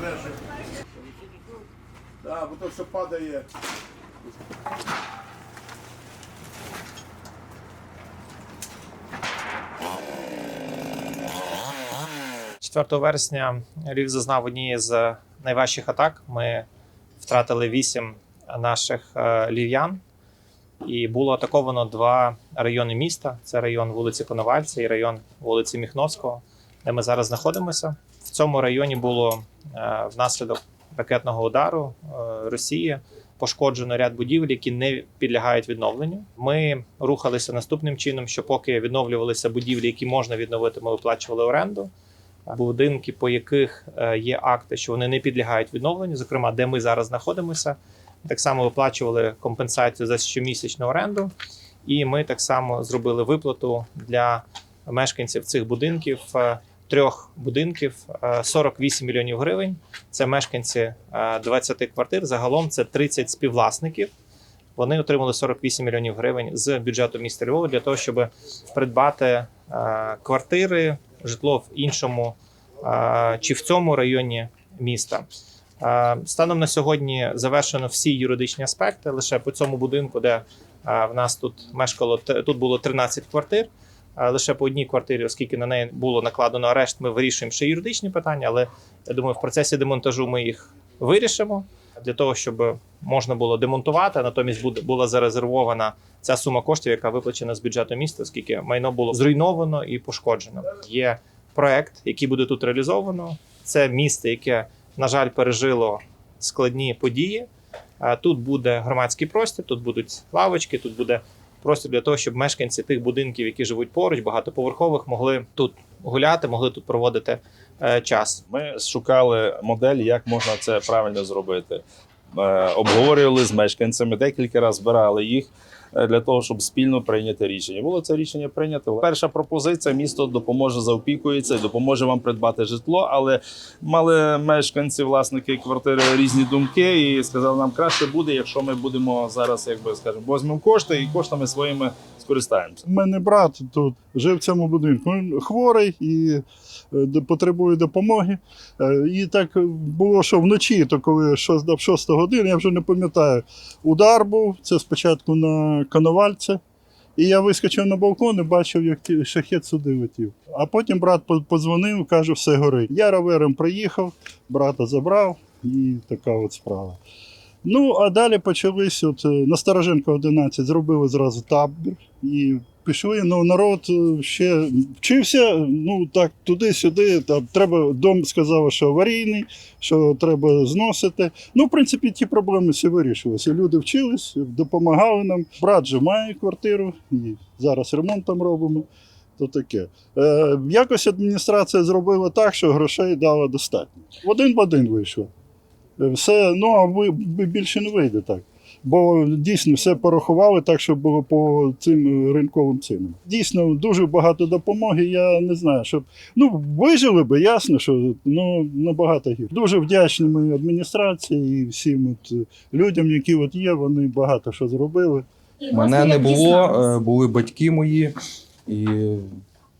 бережи. Так, бо то все падає. 4 вересня Львів зазнав однієї з найважчих атак. Ми втратили вісім наших е, львів'ян, і було атаковано два райони міста: це район вулиці Коновальця і район вулиці Міхновського, де ми зараз знаходимося. Цьому районі було е, внаслідок ракетного удару е, Росії. Пошкоджено ряд будівель, які не підлягають відновленню. Ми рухалися наступним чином, що поки відновлювалися будівлі, які можна відновити, ми виплачували оренду будинки, по яких е, є акти, що вони не підлягають відновленню, зокрема, де ми зараз знаходимося, так само виплачували компенсацію за щомісячну оренду, і ми так само зробили виплату для мешканців цих будинків. Е, Трьох будинків е, 48 мільйонів гривень. Це мешканці е, 20 квартир. Загалом це 30 співвласників. Вони отримали 48 мільйонів гривень з бюджету міста Львова для того, щоб придбати е, квартири, житло в іншому е, чи в цьому районі міста. Е, Станом на сьогодні завершено всі юридичні аспекти. Лише по цьому будинку, де е, в нас тут мешкало тут було 13 квартир. Лише по одній квартирі, оскільки на неї було накладено арешт, ми вирішуємо ще юридичні питання, але я думаю, в процесі демонтажу ми їх вирішимо для того, щоб можна було демонтувати. Натомість була зарезервована ця сума коштів, яка виплачена з бюджету міста, оскільки майно було зруйновано і пошкоджено. Є проект, який буде тут реалізовано. Це місто, яке, на жаль, пережило складні події. Тут буде громадський простір, тут будуть лавочки, тут буде простір для того, щоб мешканці тих будинків, які живуть поруч, багатоповерхових, могли тут гуляти, могли тут проводити е, час. Ми шукали модель, як можна це правильно зробити. Е, Обговорювали з мешканцями, декілька разів збирали їх для того, щоб спільно прийняти рішення. Було це рішення прийнято. Перша пропозиція: місто допоможе заопікується допоможе вам придбати житло. Але мали мешканці, власники квартири різні думки, і сказали, нам краще буде, якщо ми будемо зараз, якби скажемо, візьмемо кошти і коштами своїми скористаємося. У мене брат тут жив в цьому будинку. Він хворий і е, потребує допомоги. Е, І так було, що вночі, то коли 6 до 6 години, я вже не пам'ятаю, удар був. Це спочатку на Коновальце. І я вискочив на балкон і бачив, як шахет сюди летів. А потім брат по- подзвонив, каже, все горить. Я ровером приїхав, брата забрав, і така от справа. Ну, а далі почались от е, на Староженка 11 зробили зразу табір і пішли. Ну, народ е, ще вчився, ну так, туди-сюди. Там треба, дом сказав, що аварійний, що треба зносити. Ну, в принципі, ті проблеми всі вирішилися. Люди вчились, допомагали нам. Брат же має квартиру, і зараз ремонт там робимо. То таке. Е, якось адміністрація зробила так, що грошей дала достатньо. Один в один вийшло. Е, Все, ну а більше не вийде так. Бо дійсно все порахували так, щоб було по цим ринковим цінам. Дійсно, дуже багато допомоги. Я не знаю, щоб ну вижили би, ясно, що ну набагато гірше. Дуже вдячні ми адміністрації і всім от е, людям, які от є, вони багато що зробили. Мене не було, е, були батьки мої, і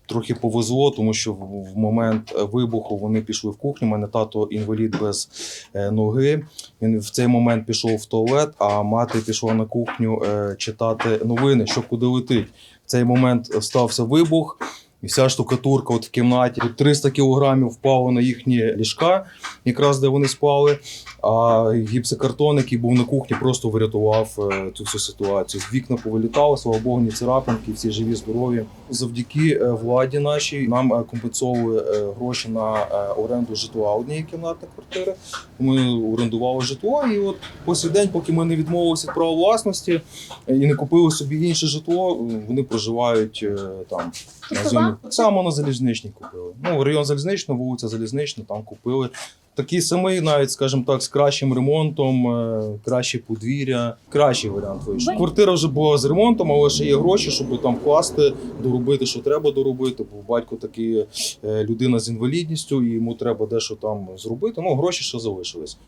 трохи повезло, тому що в момент вибуху вони пішли в кухню. У мене тато інвалід без е, ноги. Він в цей момент пішов в туалет, а мати пішла на кухню е, читати новини, що куди летить. В цей момент стався вибух. І вся штукатурка от в кімнаті 300 кілограмів впало на їхні ліжка, якраз де вони спали. А гіпсокартон, який був на кухні, просто врятував е, цю всю ситуацію. З вікна повилітало, слава Богу, ні царапинки, всі живі, здорові. Завдяки е, владі нашій нам е, компенсовували гроші на оренду житла однієї кімнатної квартири. Ми орендували житло, і от по сей день, поки ми не відмовилися від права власності і не купили собі інше житло, вони проживають там на зоні. Так само на залізничній купили. Ну, район залізничний, вулиця Залізнична, там купили. Такий самий, навіть, скажімо так, з кращим ремонтом, е, краще подвір'я, кращий варіант вийшов. Квартира вже була з ремонтом, але ще є гроші, щоб там вкласти, доробити, що треба доробити. Бо батько такий е, людина з інвалідністю, і йому треба дещо там зробити. Ну, гроші ще залишились.